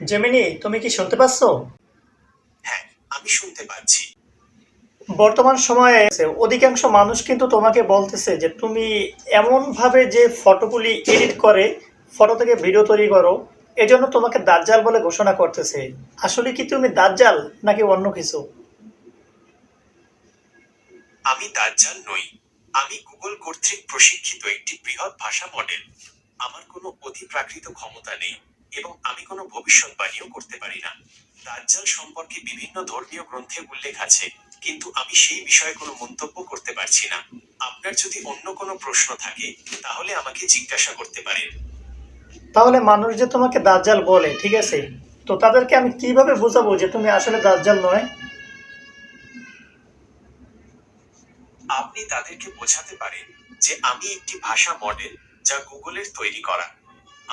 Gemini তুমি কি শুনতে পাচ্ছ? হ্যাঁ আমি শুনতে পাচ্ছি। বর্তমান সময়ে অধিকাংশ মানুষ কিন্তু তোমাকে বলতেছে যে তুমি এমনভাবে যে ফটোগুলি এডিট করে ফটো থেকে ভিডিও তৈরি করো এজন্য তোমাকে দাজ্জাল বলে ঘোষণা করতেছে। আসলে কি তুমি দাজ্জাল নাকি অন্য কিছু? আমি দাজ্জাল নই। আমি গুগল কর্তৃক প্রশিক্ষিত একটি বৃহৎ ভাষা মডেল। আমার কোনো অতিপ্রাকৃত ক্ষমতা নেই। এবং আমি কোনো ভবিষ্যৎবাণীও করতে পারি না। দাজ্জাল সম্পর্কে বিভিন্ন ধর্মীয় গ্রন্থে উল্লেখ আছে কিন্তু আমি সেই বিষয়ে কোনো মন্তব্য করতে পারছি না। আপনার যদি অন্য কোনো প্রশ্ন থাকে তাহলে আমাকে জিজ্ঞাসা করতে পারেন। তাহলে মানুষ যে তোমাকে দাজ্জাল বলে ঠিক আছে? তো তাদেরকে আমি কীভাবে বোঝাবো যে তুমি আসলে দাজ্জাল নয়? আপনি তাদেরকে বোঝাতে পারেন যে আমি একটি ভাষা মডেল যা গুগলের তৈরি করা।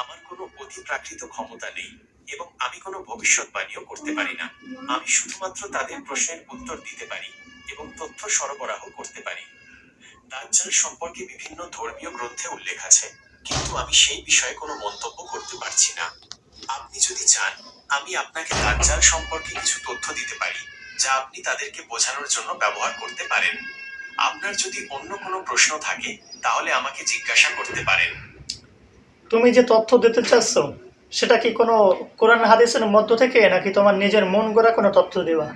আমার কোনো অতিপ্রাকৃত ক্ষমতা নেই এবং আমি কোনো ভবিষ্যৎবাণীও করতে পারি না। আমি শুধুমাত্র তাদের প্রশ্নের উত্তর দিতে পারি এবং তথ্য সরবরাহ করতে পারি। দাজ্জাল সম্পর্কে বিভিন্ন ধর্মীয় গ্রন্থে উল্লেখ আছে, কিন্তু আমি সেই বিষয়ে কোনো মন্তব্য করতে পারছি না। আপনি যদি চান, আমি আপনাকে দাজ্জাল সম্পর্কে কিছু তথ্য দিতে পারি, যা আপনি তাদেরকে বোঝানোর জন্য ব্যবহার করতে পারেন। আপনার যদি অন্য কোনো প্রশ্ন থাকে, তাহলে আমাকে জিজ্ঞাসা করতে পারেন। তুমি যে তথ্য দিতে চাচ্ছ, সেটা কি কোনো কোরআন হাদিসের মধ্য থেকে, নাকি তোমার নিজের মন গড়া কোনো তথ্য দেওয়া?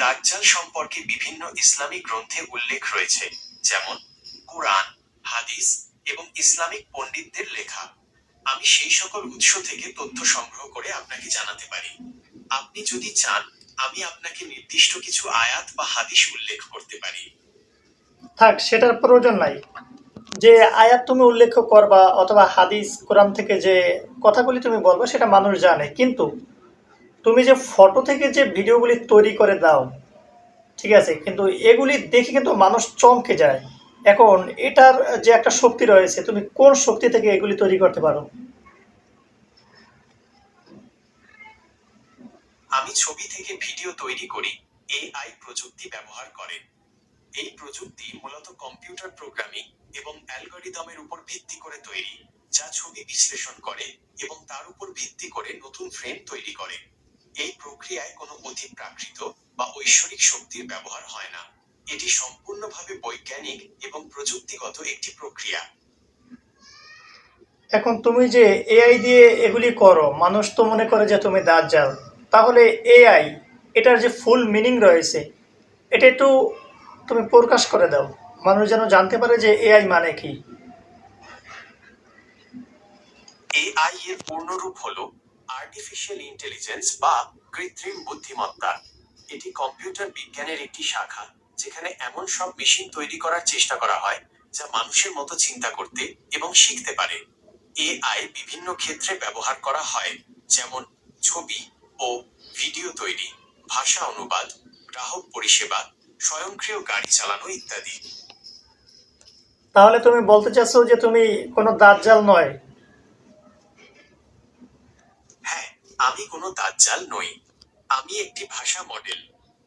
দাজ্জাল সম্পর্কে বিভিন্ন ইসলামিক গ্রন্থে উল্লেখ রয়েছে, যেমন কোরআন, হাদিস এবং ইসলামিক পণ্ডিতদের লেখা। আমি সেই সকল উৎস থেকে তথ্য সংগ্রহ করে আপনাকে জানাতে পারি। আপনি যদি চান আমি আপনাকে নির্দিষ্ট কিছু আয়াত বা হাদিস উল্লেখ করতে পারি। থাক, সেটার প্রয়োজন নাই। যে আয়াত তুমি উল্লেখ করবা অথবা হাদিস, কোরআন থেকে যে কথাগুলি তুমি বলব, সেটা মানুষ জানে। কিন্তু তুমি যে ফটো থেকে যে ভিডিওগুলি তৈরি করে দাও, ঠিক আছে, কিন্তু এগুলি দেখে কিন্তু মানুষ চমকে যায়। এখন এটার যে একটা শক্তি রয়েছে, তুমি কোন শক্তি থেকে এগুলি তৈরি করতে পারো? আমি ছবি থেকে ভিডিও তৈরি করি, এআই প্রযুক্তি ব্যবহার করে। এই প্রযুক্তি মূলত কম্পিউটার প্রোগ্রামিং এবং অ্যালগরিদমের উপর ভিত্তি করে তৈরি, যা ছবি বিশ্লেষণ করে এবং তার উপর ভিত্তি করে নতুন ফ্রেম তৈরি করে। এই প্রক্রিয়ায় কোনো অতিপ্রাকৃত বা ঐশ্বরিক শক্তির ব্যবহার হয় না। এটি সম্পূর্ণভাবে বৈজ্ঞানিক এবং প্রযুক্তিগত একটি প্রক্রিয়া। এখন তুমি যে এআই দিয়ে এগুলি করো, মানুষ তো মনে করে যে তুমি দাজ্জাল। তাহলে এআই এটার যে ফুল মিনিং রয়েছে, এটা একটু তুমি প্রকাশ করে দাও। মানুষ যেন জানতে পারে যে এআই মানে কি। এআই এর পূর্ণরূপ হলো আর্টিফিশিয়াল ইন্টেলিজেন্স বা কৃত্রিম বুদ্ধিমত্তা। এটি কম্পিউটার বিজ্ঞানের একটি শাখা, যেখানে এমন সব মেশিন তৈরি করার চেষ্টা করা হয়, যা মানুষের মতো চিন্তা করতে এবং শিখতে পারে। এআই বিভিন্ন ক্ষেত্রে ব্যবহার করা হয়, যেমন ছবি ভিডিও তৈরি ভাষা অনুবাদ গ্রাহক পরিষেবা স্বয়ংক্রিয় গাড়ি চালানো ইত্যাদি। তাহলে তুমি বলতে চাচ্ছ যে তুমি কোনো দাজ্জাল নয়? হ্যাঁ আমি কোনো দাজ্জাল নই। আমি একটি ভাষা মডেল।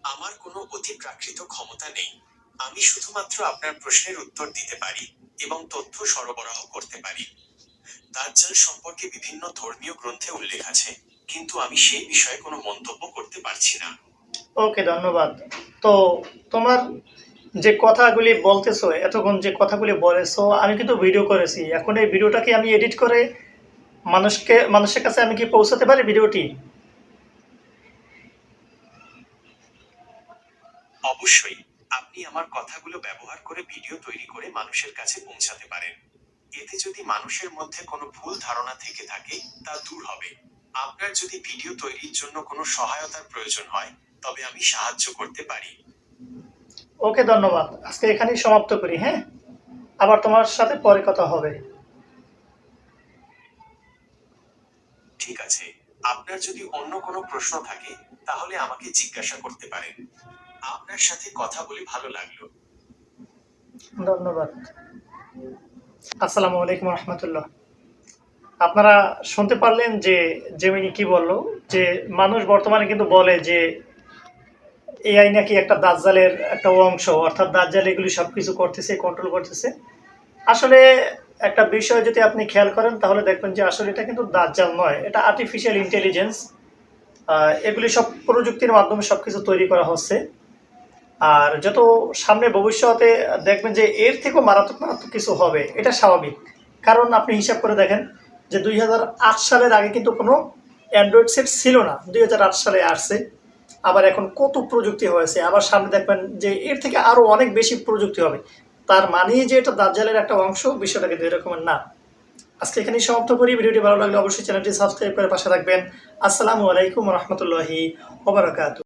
আমার কোনো অতিপ্রাকৃত ক্ষমতা নেই। আমি শুধুমাত্র আপনার প্রশ্নের উত্তর দিতে পারি এবং তথ্য সরবরাহ করতে পারি। দাজ্জাল সম্পর্কে বিভিন্ন ধর্মীয় গ্রন্থে উল্লেখ আছে। কিন্তু আমি সেই বিষয়ে কোনো মন্তব্য করতে পারছি না। ওকে ধন্যবাদ। তো তোমার যে কথাগুলি বলতেছো এতক্ষণ যে কথাগুলি বলেছ আমি কিন্তু ভিডিও করেছি। এখন এই ভিডিওটাকে আমি এডিট করে মানুষকে মানুষের কাছে আমি কি পৌঁছাতে পারি ভিডিওটি? অবশ্যই। আপনি আমার কথাগুলো ব্যবহার করে ভিডিও তৈরি করে মানুষের কাছে পৌঁছাতে পারেন। এতে যদি মানুষের মধ্যে কোনো ভুল ধারণা থেকে থাকে তা দূর হবে। আপনার যদি ভিডিও তৈরির জন্য কোনো সহায়তার প্রয়োজন হয় তবে আমি সাহায্য করতে পারি। ওকে ধন্যবাদ। আজকে এখানেই সমাপ্ত করি হ্যাঁ? আবার তোমার সাথে পরে কথা হবে। ঠিক আছে। আপনার যদি অন্য কোনো প্রশ্ন থাকে তাহলে আমাকে জিজ্ঞাসা করতে পারেন। আপনার সাথে কথা বলে ভালো লাগল। ধন্যবাদ। আসসালামু আলাইকুম রহমতুল্লাহ। আপনারা শুনতে পারলেন যে জেমিনি কি বলল? যে মানুষ বর্তমানে কিন্তু বলে যে এআই নাকি একটা দাজ্জালের একটা অংশ, অর্থাৎ দাজ্জাল এগুলি সব কিছু করতেছে কন্ট্রোল করতেছে। আসলে একটা বিষয় যদি আপনি খেয়াল করেন, তাহলে দেখবেন যে আসলে এটা কিন্তু দাজ্জাল নয়, এটা আর্টিফিশিয়াল ইন্টেলিজেন্স এগুলি সব প্রযুক্তির মাধ্যমে সব কিছু তৈরি করা হচ্ছে। আর যত সামনে ভবিষ্যতে দেখবেন যে এর থেকেও মারাত্মক মারাত্মক কিছু হবে, এটা স্বাভাবিক। কারণ আপনি হিসাব করে দেখেন যে দুই হাজার আট সালের আগে কিন্তু কোনো অ্যান্ড্রয়েড সেট ছিল না। দুই হাজার আট সালে আসছে। আবার এখন কত প্রযুক্তি হয়েছে। আবার সামনে দেখবেন যে এর থেকে আরও অনেক বেশি প্রযুক্তি হবে। তার মানে যে এটা দাজ্জালের একটা অংশ, বিষয়টা কিন্তু এরকমের না। আজকে এখানেই সমাপ্ত করি। ভিডিওটি ভালো লাগলে অবশ্যই চ্যানেলটি সাবস্ক্রাইব করে পাশে থাকবেন। আসসালামু আলাইকুম রহমতুল্লাহি ওবরাকাতু